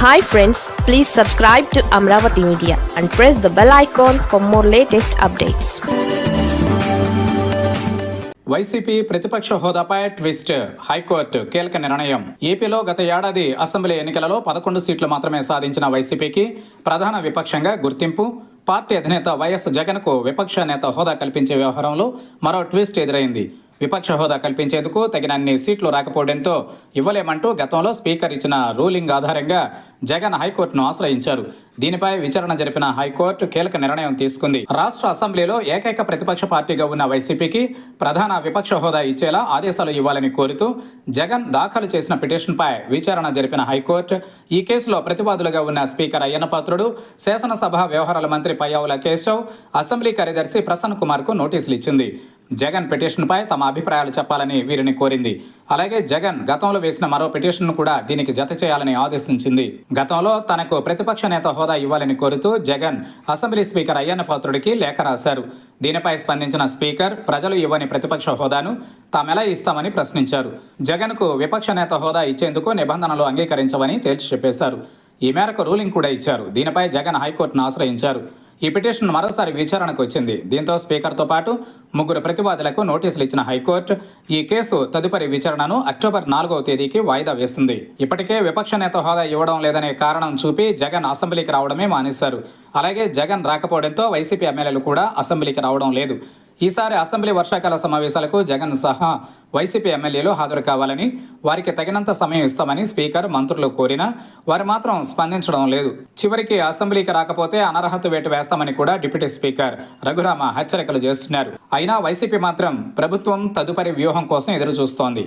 Hi friends please subscribe to Amaravati media and press the bell icon for more latest updates YCP ప్రతిపక్ష హోదాపై twist. High court కీలక నిర్ణయం. ఏపీలో గత ఏడాది అసెంబ్లీ ఎన్నికలలో పదకొండు సీట్లు మాత్రమే సాధించిన వైసీపీకి ప్రధాన విపక్షంగా గుర్తింపు. పార్టీ అధినేత వైఎస్ జగన్కు విపక్ష నేత హోదా కల్పించే వ్యవహారంలో మరో ట్విస్ట్ ఎదురైంది. విపక్ష హోదా కల్పించేందుకు తగినన్ని సీట్లు రాకపోవడంతో ఇవ్వలేమంటూ గతంలో స్పీకర్ ఇచ్చిన రూలింగ్ ఆధారంగా జగన్ హైకోర్టును ఆశ్రయించారు. దీనిపై విచారణ జరిపిన హైకోర్టు కీలక నిర్ణయం తీసుకుంది. రాష్ట్ర అసెంబ్లీలో ఏకైక ప్రతిపక్ష పార్టీగా ఉన్న వైసీపీకి ప్రధాన విపక్ష హోదా ఇచ్చేలా ఆదేశాలు ఇవ్వాలని కోరుతూ జగన్ దాఖలు చేసిన పిటిషన్పై విచారణ జరిపిన హైకోర్టు ఈ కేసులో ప్రతివాదులుగా ఉన్న స్పీకర్ అయ్యన్నపాత్రుడు శాసనసభ వ్యవహారాల మంత్రి పయ్యావుల కేశవ్ అసెంబ్లీ కార్యదర్శి ప్రసన్న కుమార్కు నోటీసులు ఇచ్చింది. జగన్ పిటిషన్పై తమ అభిప్రాయాలు చెప్పాలని వీరిని కోరింది. అలాగే జగన్ గతంలో వేసిన మరో పిటిషన్ను కూడా దీనికి జత చేయాలని ఆదేశించింది. గతంలో తనకు ప్రతిపక్ష నేత హోదా ఇవ్వాలని కోరుతూ జగన్ అసెంబ్లీ స్పీకర్ అయ్యన్న పాత్రుడికి లేఖ రాశారు. దీనిపై స్పందించిన స్పీకర్ ప్రజలు ఇవ్వని ప్రతిపక్ష హోదాను తామెలా ఇస్తామని ప్రశ్నించారు. జగన్కు విపక్ష నేత హోదా ఇచ్చేందుకు నిబంధనలు అంగీకరించవని తేల్చి చెప్పేశారు ఈ మేరకు రూలింగ్ కూడా ఇచ్చారు. దీనిపై జగన్ హైకోర్టును ఆశ్రయించారు. ఈ పిటిషన్ మరోసారి విచారణకు వచ్చింది. దీంతో స్పీకర్తో పాటు ముగ్గురు ప్రతివాదులకు నోటీసులు ఇచ్చిన హైకోర్టు ఈ కేసు తదుపరి విచారణను అక్టోబర్ నాలుగవ తేదీకి వాయిదా వేసింది. ఇప్పటికే విపక్ష నేత హోదా ఇవ్వడం లేదనే కారణం చూపి జగన్ అసెంబ్లీకి రావడమే మానేశారు. అలాగే జగన్ రాకపోవడంతో వైసీపీ ఎమ్మెల్యేలు కూడా అసెంబ్లీకి రావడం లేదు. ఈసారి అసెంబ్లీ వర్షాకాల సమావేశాలకు జగన్ సహా వైసీపీ ఎమ్మెల్యేలు హాజరు కావాలని వారికి తగినంత సమయం ఇస్తామని స్పీకర్ మంత్రులు కోరినా వారు మాత్రం స్పందించడం లేదు. చివరికి అసెంబ్లీకి రాకపోతే అనర్హత వేటు వేస్తామని కూడా డిప్యూటీ స్పీకర్ రఘురామ హెచ్చరికలు చేస్తున్నారు. అయినా వైసీపీ మాత్రం ప్రభుత్వం తదుపరి వ్యూహం కోసం ఎదురు చూస్తోంది